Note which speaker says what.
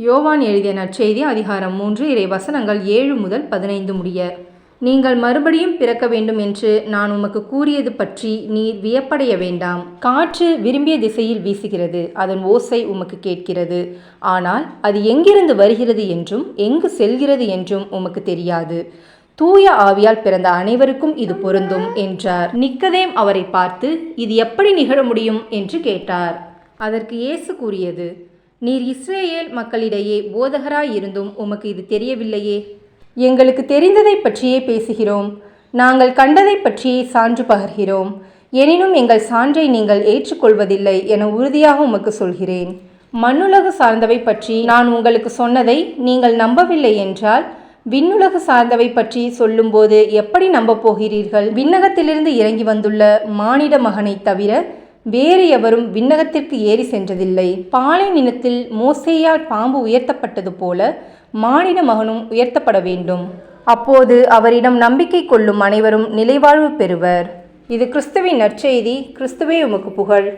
Speaker 1: யோவான் எழுதிய நற்செய்தி அதிகாரம் மூன்று இறை வசனங்கள் ஏழு முதல் பதினைந்து முடிய. நீங்கள் மறுபடியும் பிறக்க வேண்டும் என்று நான் உமக்கு கூறியது பற்றி நீர் வியப்படைய வேண்டாம். காற்று விரும்பிய திசையில் வீசுகிறது அதன் ஓசை உமக்கு கேட்கிறது. ஆனால் அது எங்கிருந்து வருகிறது என்றும் எங்கு செல்கிறது என்றும் உமக்கு தெரியாது. தூய ஆவியால் பிறந்த அனைவருக்கும் இது பொருந்தும் என்றார். நிக்கதேம் அவரை பார்த்து இது எப்படி நிகழ முடியும்? என்று கேட்டார். அதற்கு இயேசு கூறியது நீர் இஸ்ரேல் மக்களிடையே போதகராயிருந்தும் உமக்கு இது தெரியவில்லையே. எங்களுக்கு தெரிந்ததை பற்றியே பேசுகிறோம். நாங்கள் கண்டதை பற்றியே சான்று பகர்கிறோம். எனினும் எங்கள் சான்றை நீங்கள் ஏற்றுக்கொள்வதில்லை என உறுதியாக உமக்கு சொல்கிறேன். மண்ணுலகு சார்ந்தவை பற்றி நான் உங்களுக்கு சொன்னதை நீங்கள் நம்பவில்லை என்றால் விண்ணுலகு சார்ந்தவை பற்றி சொல்லும்போது எப்படி நம்பப் போகிறீர்கள்? விண்ணகத்திலிருந்து இறங்கி வந்துள்ள மானிட மகனை தவிர வேறு எவரும் விண்ணகத்திற்கு ஏறி சென்றதில்லை. பாலை நிலத்தில் மோசேயால் பாம்பு உயர்த்தப்பட்டது போல மானிட மகனும் உயர்த்தப்பட வேண்டும். அப்போது அவரிடம் நம்பிக்கை கொள்ளும் அனைவரும் நிலைவாழ்வு பெறுவர். இது கிறிஸ்துவின் நற்செய்தி. கிறிஸ்துவே உமக்கு புகழ்.